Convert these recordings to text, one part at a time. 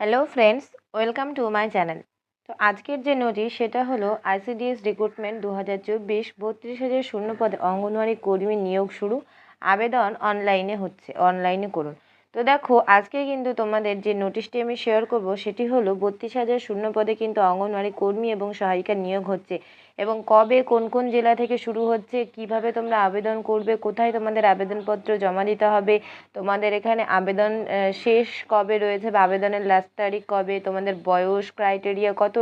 Hello friends welcome to my channel তো আজকের যে নটি সেটা হলো আইসিডিএস রিক্রুটমেন্ট দু হাজার চব্বিশ বত্রিশ হাজার শূন্য পদে অঙ্গনওয়াড়ি কর্মী নিয়োগ শুরু। আবেদন অনলাইনে হচ্ছে। অনলাইনে করুন। তো দেখো, আজকে কিন্তু তোমাদের যে নোটিশটি আমি শেয়ার করব, সেটি হলো বত্রিশ হাজার শূন্য পদে কিন্তু অঙ্গনওয়াড়ি কর্মী এবং সহায়িকা নিয়োগ হচ্ছে। এবং কবে, কোন কোন জেলা থেকে শুরু হচ্ছে, কীভাবে তোমরা আবেদন করবে, কোথায় তোমাদের আবেদনপত্র জমা দিতে হবে, তোমাদের এখানে আবেদন শেষ কবে রয়েছে বা আবেদনের লাস্ট তারিখ কবে, তোমাদের বয়স ক্রাইটেরিয়া কত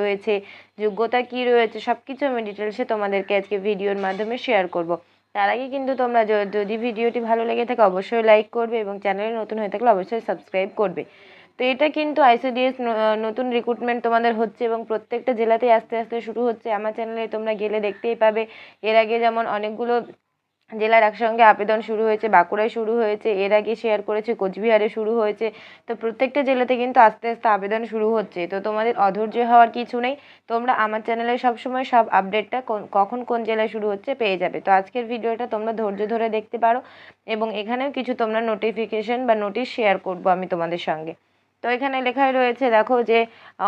রয়েছে, যোগ্যতা কি রয়েছে সব কিছু আমি ডিটেলসে তোমাদেরকে আজকে ভিডিওর মাধ্যমে শেয়ার করব। তার আগে কিন্তু তোমরা যদি ভিডিওটি ভালো লেগে থাকে অবশ্যই লাইক করবে এবং চ্যানেলে নতুন হয়ে থাকলে অবশ্যই সাবস্ক্রাইব করবে। তো এটা কিন্তু আইসিডিএস নতুন রিক্রুটমেন্ট তোমাদের হচ্ছে এবং প্রত্যেকটা জেলাতেই আস্তে আস্তে শুরু হচ্ছে। আমার চ্যানেলে তোমরা গেলে দেখতেই পাবে। এর আগে যেমন অনেকগুলো জেলার একসঙ্গে আবেদন শুরু হয়েছে, বাঁকুড়ায় শুরু হয়েছে, এর আগে শেয়ার করেছে, কোচবিহারে শুরু হয়েছে। তো প্রত্যেকটা জেলাতে কিন্তু আস্তে আস্তে আবেদন শুরু হচ্ছে। তো তোমাদের অধৈর্য হওয়ার কিছু নেই। তোমরা আমার চ্যানেলে সবসময় সব আপডেটটা কখন কোন জেলায় শুরু হচ্ছে পেয়ে যাবে। তো আজকের ভিডিওটা তোমরা ধৈর্য ধরে দেখতে পারো এবং এখানেও কিছু তোমরা নোটিফিকেশন বা নোটিশ শেয়ার করব আমি তোমাদের সঙ্গে। তো এখানে লেখাই রয়েছে, দেখো যে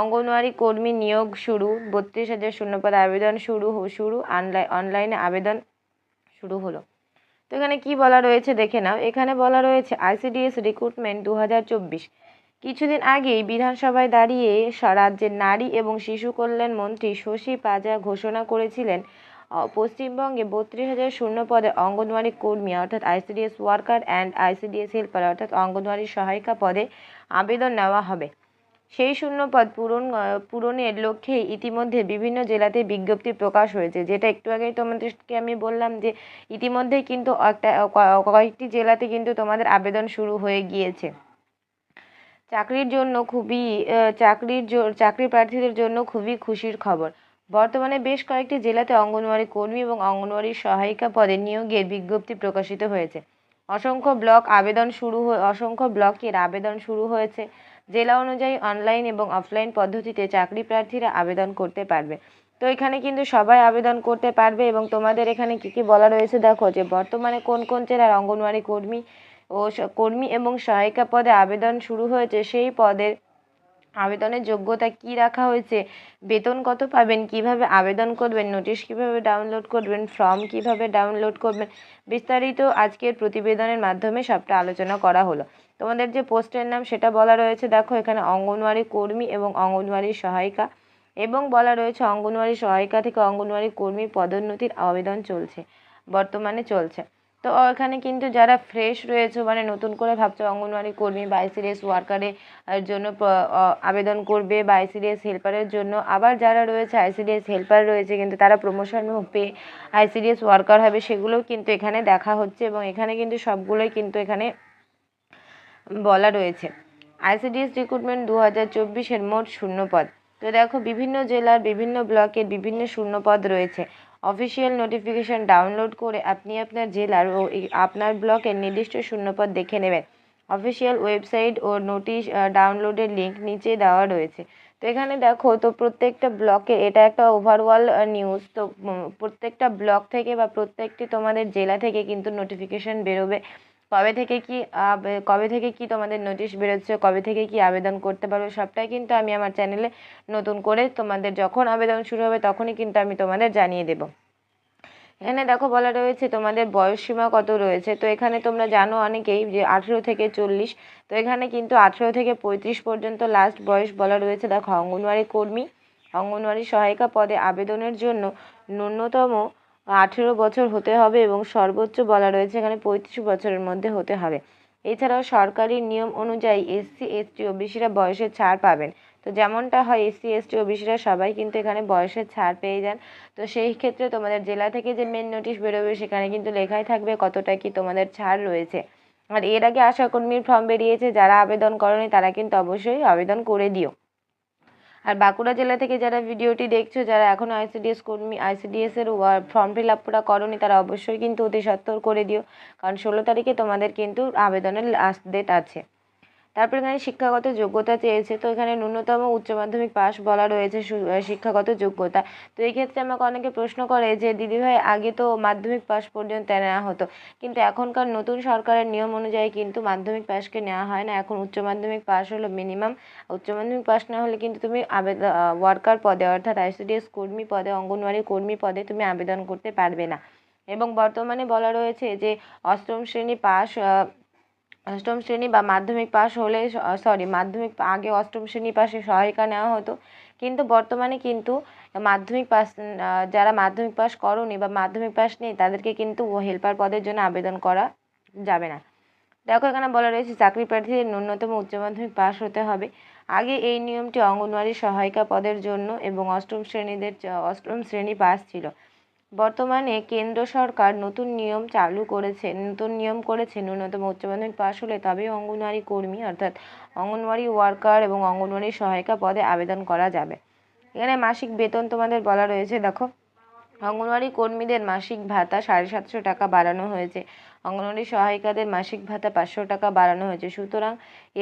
অঙ্গনওয়াড়ি কর্মী নিয়োগ শুরু, বত্রিশ হাজার শূন্যপদ আবেদন শুরু শুরু অনলাইনে আবেদন শুরু হলো। তো এখানে কি বলা রয়েছে দেখে নাও। এখানে বলা রয়েছে আইসিডিএস রিক্রুটমেন্ট দু হাজার চব্বিশ। কিছুদিন আগেই বিধানসভায় দাঁড়িয়ে রাজ্যের নারী এবং শিশু কল্যাণ মন্ত্রী শশী পাজা ঘোষণা করেছিলেন পশ্চিমবঙ্গে বত্রিশ হাজার শূন্য পদে অঙ্গনওয়াড়ি কর্মী অর্থাৎ ICDS worker and ICDS helper অর্থাৎ অঙ্গনওয়াড়ি সহায়িকা পদে আবেদন নেওয়া হবে। সেই শূন্যপদ পূরণ পূরণের লক্ষ্যে ইতিমধ্যে বিভিন্ন জেলাতে বিজ্ঞপ্তি প্রকাশ হয়েছে, যেটা একটু আগেই তোমাদেরকে আমি বললাম যে ইতিমধ্যেই কিন্তু একটা কয়েকটি জেলাতে কিন্তু তোমাদের আবেদন শুরু হয়ে গিয়েছে। চাকরির জন্য খুবই চাকরির চাকরি প্রার্থীদের জন্য খুবই খুশির খবর। বর্তমানে বেশ কয়েকটি জেলাতে অঙ্গনওয়াড়ি কর্মী এবং অঙ্গনওয়াড়ি সহায়িকা পদে নিয়োগের বিজ্ঞপ্তি প্রকাশিত হয়েছে। অসংখ্য ব্লক আবেদন শুরু হয়ে, অসংখ্য ব্লকের আবেদন শুরু হয়েছে। জেলা অনুযায়ী অনলাইন এবং অফলাইন পদ্ধতিতে চাকরি প্রার্থীরা আবেদন করতে পারবে। তো এখানে কিন্তু সবাই আবেদন করতে পারবে এবং তোমাদের এখানে কি কি বলা রয়েছে দেখো যে বর্তমানে কোন কোন জেলার অঙ্গনওয়াড়ি কর্মী ও কর্মী এবং সহায়িকা পদে আবেদন শুরু হয়েছে, সেই পদের আবেদনের যোগ্যতা কি রাখা হয়েছে, বেতন কত পাবেন, কীভাবে আবেদন করবেন নোটিশ কীভাবে ডাউনলোড করবেন ফর্ম কীভাবে ডাউনলোড করবেন, বিস্তারিত আজকের প্রতিবেদনের মাধ্যমে সবটা আলোচনা করা হলো। তোমাদের যে পোস্টের নাম সেটা বলা রয়েছে, দেখো এখানে অঙ্গনওয়াড়ি কর্মী এবং অঙ্গনওয়াড়ি সহায়িকা। এবং বলা রয়েছে অঙ্গনওয়াড়ি সহায়িকা থেকে অঙ্গনওয়াড়ি কর্মী পদোন্নতির আবেদন চলছে, বর্তমানে চলছে। তো এখানে কিন্তু যারা ফ্রেশ রয়েছে মানে নতুন করে ভাবছ অঙ্গনওয়াড়ি কর্মী বা আইসিডিএস ওয়ার্কারের জন্য আবেদন করবে বা আইসিডিএস হেল্পারের জন্য, আবার যারা রয়েছে আইসিডিএস হেল্পার রয়েছে, কিন্তু তারা প্রমোশন পেয়ে আইসিডিএস ওয়ার্কার হবে, সেগুলোও কিন্তু এখানে দেখা হচ্ছে। এবং এখানে কিন্তু সবগুলোই কিন্তু এখানে বলা রয়েছে। আইসিডিএস রিক্রুটমেন্ট দু হাজার চব্বিশের মোট শূন্যপদ। তো দেখো, বিভিন্ন জেলার বিভিন্ন ব্লকের বিভিন্ন শূন্যপদ রয়েছে। অফিসিয়াল নোটিফিকেশন ডাউনলোড করে আপনি আপনার জেলার ও আপনার ব্লকের নির্দিষ্ট শূন্যপদ দেখে নেবেন। অফিসিয়াল ওয়েবসাইট ও নোটিশ ডাউনলোডের লিঙ্ক নিচে দেওয়া রয়েছে। তো এখানে দেখো, তো প্রত্যেকটা ব্লকে এটা একটা ওভারঅল নিউজ তো প্রত্যেকটা ব্লক থেকে বা প্রত্যেকটি তোমাদের জেলা থেকে কিন্তু নোটিফিকেশন বেরোবে। কবে থেকে কি কবে থেকে কি তোমাদের নোটিশ বেরোচ্ছে, কবে থেকে কি আবেদন করতে পারবে, সবটাই কিন্তু আমি আমার চ্যানেলে নতুন করে তোমাদের যখন আবেদন শুরু হবে তখনই কিন্তু আমি তোমাদের জানিয়ে দেবো। এখানে দেখো বলা রয়েছে তোমাদের বয়স সীমা কত রয়েছে, তো এখানে তোমরা জানো অনেকেই যে আঠেরো থেকে চল্লিশ, তো এখানে কিন্তু আঠেরো থেকে পঁয়ত্রিশ পর্যন্ত লাস্ট বয়স বলা রয়েছে। দেখো অঙ্গনওয়াড়ি কর্মী, অঙ্গনওয়াড়ি সহায়িকা পদে আবেদনের জন্য ন্যূনতম আঠেরো বছর হতে হবে এবং সর্বোচ্চ বলা রয়েছে এখানে পঁয়ত্রিশ বছরের মধ্যে হতে হবে। এছাড়াও সরকারি নিয়ম অনুযায়ী এসসি এসটি ওবিসিরা বয়সের ছাড় পাবেন। তো যেমনটা হয় এসসি এসটি ওবিসিরা সবাই কিন্তু এখানে বয়সের ছাড় পেয়ে যান। তো সেই ক্ষেত্রে তোমাদের জেলা থেকে যে মেন নোটিশ বেরোবে সেখানে কিন্তু লেখাই থাকবে কতটা কি তোমাদের ছাড় রয়েছে। আর এর আগে আশাকর্মীর ফর্ম বেরিয়েছে, যারা আবেদন করনি তারা কিন্তু অবশ্যই আবেদন করে দিও। আর বাঁকুড়া জেলা থেকে যারা ভিডিওটি দেখছ, যারা এখনও আইসিডিএস কর্মী আইসিডিএস এর ফর্ম ফিল আপ করা করনি, তারা অবশ্যই কিন্তু অতি সত্বর করে দিও। কারণ ষোলো তারিখে তোমাদের কিন্তু আবেদনের লাস্ট ডেট আছে। তারপর এখানে শিক্ষাগত যোগ্যতা চেয়েছে। তো এখানে ন্যূনতম উচ্চ মাধ্যমিক পাস বলা রয়েছে শিক্ষাগত যোগ্যতা। তো এই ক্ষেত্রে আমাকে অনেকে প্রশ্ন করে যে দিদিভাই আগে তো মাধ্যমিক পাস পর্যন্ত নেওয়া হতো। কিন্তু এখনকার নতুন সরকারের নিয়ম অনুযায়ী কিন্তু মাধ্যমিক পাসকে নেওয়া হয় না। এখন উচ্চ মাধ্যমিক পাস হলো মিনিমাম। উচ্চ মাধ্যমিক পাস না হলে কিন্তু তুমি আবেদন ওয়ার্কার পদে, অর্থাৎ আইসিডিএস কর্মী পদে, অঙ্গনওয়াড়ি কর্মী পদে তুমি আবেদন করতে পারবে না। এবং বর্তমানে বলা রয়েছে যে, অষ্টম শ্রেণি পাস অষ্টম শ্রেণি বা মাধ্যমিক পাশ হলে সরি মাধ্যমিক আগে অষ্টম শ্রেণি পাশে সহায়িকা নেওয়া হতো। কিন্তু বর্তমানে কিন্তু মাধ্যমিক পাস যারা মাধ্যমিক পাস করোনি বা মাধ্যমিক পাস নেই, তাদেরকে কিন্তু হেল্পার পদের জন্য আবেদন করা যাবে না। দেখো, এখানে বলা রয়েছে, চাকরি প্রার্থীদের ন্যূনতম উচ্চ মাধ্যমিক পাস হতে হবে। আগে এই নিয়মটি অঙ্গনওয়াড়ি সহায়িকা পদের জন্য এবং অষ্টম শ্রেণীদের অষ্টম শ্রেণি পাস ছিল। বর্তমানে কেন্দ্র সরকার নতুন নিয়ম চালু করেছে, নতুন নিয়ম করেছে ন্যূনতম উচ্চ মাধ্যমিক পাশ হলে তবেই অঙ্গনওয়াড়ি কর্মী অর্থাৎ অঙ্গনওয়াড়ি ওয়ার্কার এবং অঙ্গনওয়াড়ি সহায়িকা পদে আবেদন করা যাবে। এখানে মাসিক বেতন তোমাদের বলা রয়েছে, দেখো। অঙ্গনওয়াড়ি কর্মীদের মাসিক ভাতা সাড়ে সাতশো টাকা বাড়ানো হয়েছে। অঙ্গনওয়াড়ি সহায়িকাদের মাসিক ভাতা পাঁচশো টাকা বাড়ানো হয়েছে। সুতরাং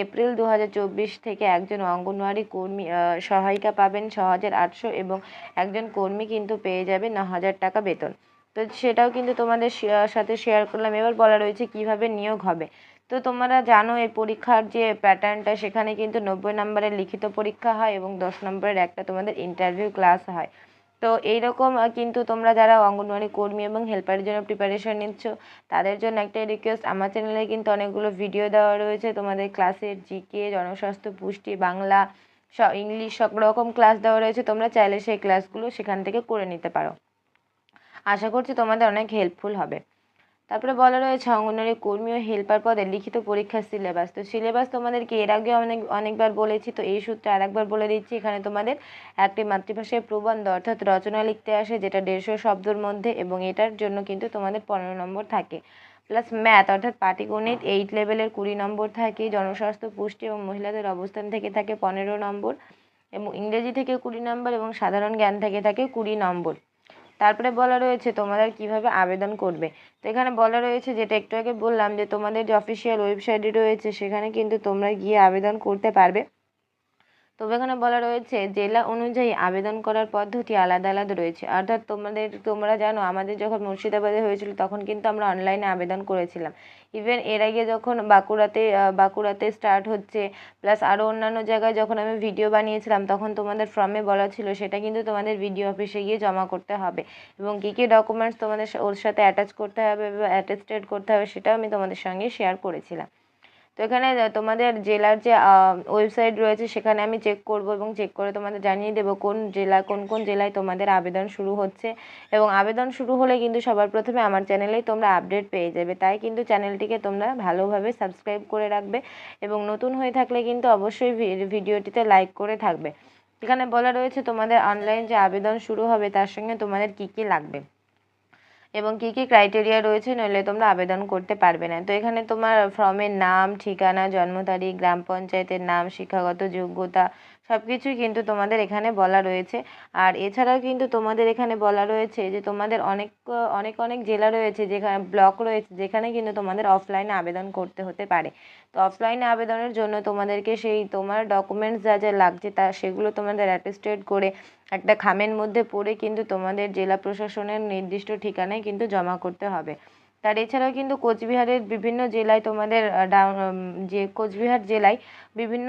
এপ্রিল দু হাজার চব্বিশ থেকে একজন অঙ্গনওয়াড়ি কর্মী সহায়িকা পাবেন ছ হাজার আটশো এবং একজন কর্মী কিন্তু পেয়ে যাবে ন হাজার টাকা বেতন। তো সেটাও কিন্তু তোমাদের সাথে শেয়ার করলাম। এবার বলা রয়েছে কীভাবে নিয়োগ হবে। তো তোমরা জানো এই পরীক্ষার যে প্যাটার্নটা সেখানে কিন্তু নব্বই নম্বরের লিখিত পরীক্ষা হয় এবং দশ নম্বরের একটা তোমাদের ইন্টারভিউ ক্লাস হয়। তো এইরকম কিন্তু তোমরা যারা অঙ্গনওয়াড়ি কর্মী এবং হেল্পারের জন্য প্রিপারেশন নিচ্ছ, তাদের জন্য একটাই রিকোয়েস্ট আমার চ্যানেলে কিন্তু অনেকগুলো ভিডিও দেওয়া রয়েছে, তোমাদের ক্লাসের জিকে জনস্বাস্থ্য, পুষ্টি, বাংলা, স- ইংলিশ সব রকম ক্লাস দেওয়া রয়েছে, তোমরা চাইলে সেই ক্লাসগুলো সেখান থেকে করে নিতে পারো। আশা করছি তোমাদের অনেক হেল্পফুল হবে। তারপরে বলা রয়েছে, অঙ্গনওয়াড়ি কর্মী ও হেল্পার পদে লিখিত পরীক্ষার সিলেবাস তো সিলেবাস তোমাদেরকে এর আগে অনেক, অনেকবার বলেছি, তো এই সূত্রে আরেকবার বলে দিচ্ছি, এখানে তোমাদের একটি মাতৃভাষায় প্রবন্ধ অর্থাৎ রচনা লিখতে আসে, যেটা দেড়শো শব্দর মধ্যে এবং এটার জন্য কিন্তু তোমাদের পনেরো নম্বর থাকে। প্লাস ম্যাথ অর্থাৎ পাটিগণিত এইট লেভেলের কুড়ি নম্বর থাকে, জনস্বাস্থ্য, পুষ্টি এবং মহিলাদের অবস্থান থেকে থাকে পনেরো নম্বর এবং ইংরেজি থেকে কুড়ি নম্বর এবং সাধারণ জ্ঞান থেকে থাকে কুড়ি নম্বর। তারপরে বলা রয়েছে তোমরা কীভাবে আবেদন করবে। তো এখানে বলা রয়েছে, যেটা একটু আগে বললাম যে তোমাদের যে অফিসিয়াল ওয়েবসাইটে রয়েছে, সেখানে কিন্তু তোমরা গিয়ে আবেদন করতে পারবে। তবে এখানে বলা রয়েছে, জেলা অনুযায়ী আবেদন করার পদ্ধতি আলাদা আলাদা রয়েছে। অর্থাৎ তোমাদের, তোমরা জানো, আমাদের যখন মুর্শিদাবাদে হয়েছিল তখন কিন্তু আমরা অনলাইনে আবেদন করেছিলাম। ইভেন এর আগে যখন বাঁকুড়াতে বাঁকুড়াতে স্টার্ট হচ্ছে প্লাস আরও অন্যান্য জায়গায় যখন আমি ভিডিও বানিয়েছিলাম, তখন তোমাদের ফর্মে বলা ছিল সেটা কিন্তু তোমাদের ভিডিও অফিসে গিয়ে জমা করতে হবে। এবং কী কী ডকুমেন্টস তোমাদের ওর সাথে অ্যাটাচ করতে হবে বা অ্যাটেস্টেড করতে হবে সেটাও আমি তোমাদের সঙ্গে শেয়ার করেছিলাম। তো এখানে তোমাদের জেলার যে ওয়েবসাইট রয়েছে, সেখানে আমি চেক করব এবং চেক করে তোমাদের জানিয়ে দেবো কোন জেলা, কোন কোন জেলায় তোমাদের আবেদন শুরু হচ্ছে। এবং আবেদন শুরু হলে কিন্তু সবার প্রথমে আমার চ্যানেলেই তোমরা আপডেট পেয়ে যাবে। তাই কিন্তু চ্যানেলটিকে তোমরা ভালোভাবে সাবস্ক্রাইব করে রাখবে এবং নতুন হয়ে থাকলে কিন্তু অবশ্যই ভিডিওটিতে লাইক করে থাকবে। এখানে বলা রয়েছে তোমাদের অনলাইন যে আবেদন শুরু হবে, তার সঙ্গে তোমাদের কী কী লাগবে। এবং কি কি ক্রাইটেরিয়া রয়েছে, নইলে তোমরা আবেদন করতে পারবে না। তো এখানে তোমার ফর্মের নাম, ঠিকানা, জন্ম তারিখ, গ্রাম পঞ্চায়েতের নাম, শিক্ষাগত যোগ্যতা সব কিছুই কিন্তু তোমাদের এখানে বলা রয়েছে। আর এছাড়াও কিন্তু তোমাদের এখানে বলা রয়েছে যে তোমাদের অনেক অনেক অনেক জেলা রয়েছে যেখানে, ব্লক রয়েছে যেখানে কিন্তু তোমাদের অফলাইনে আবেদন করতে হতে পারে। তো অফলাইনে আবেদনের জন্য তোমাদেরকে সেই তোমার ডকুমেন্টস যা যা লাগছে তা, সেগুলো তোমাদের অ্যাটেস্টেড করে একটা খামের মধ্যে পড়ে কিন্তু তোমাদের জেলা প্রশাসনের নির্দিষ্ট ঠিকানায় কিন্তু জমা করতে হবে। তার এছাড়াও কিন্তু কোচবিহারের বিভিন্ন জেলায় তোমাদের ডাউন যে কোচবিহার জেলায় বিভিন্ন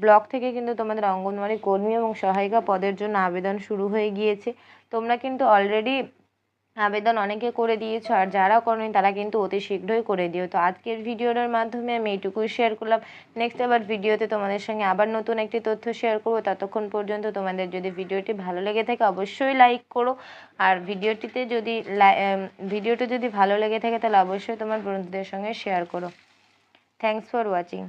ব্লক থেকে কিন্তু তোমাদের অঙ্গনওয়াড়ি কর্মী এবং সহায়িকা পদের জন্য আবেদন শুরু হয়ে গিয়েছে। তোমরা কিন্তু অলরেডি আবেদন অনেকে করে দিয়েছ আর যারা করেনি তারা কিন্তু অতি শীঘ্রই করে দিও। তো আজকের ভিডিওটার মাধ্যমে আমি এইটুকুই শেয়ার করলাম। নেক্সট আবার ভিডিওতে তোমাদের সঙ্গে আবার নতুন একটি তথ্য শেয়ার করব। ততক্ষণ পর্যন্ত তোমাদের যদি ভিডিওটি ভালো লেগে থাকে অবশ্যই লাইক করো। আর ভিডিওটিতে যদি ভিডিওটি যদি ভালো লেগে থাকে তাহলে অবশ্যই তোমার বন্ধুদের সঙ্গে শেয়ার করো। Thanks for watching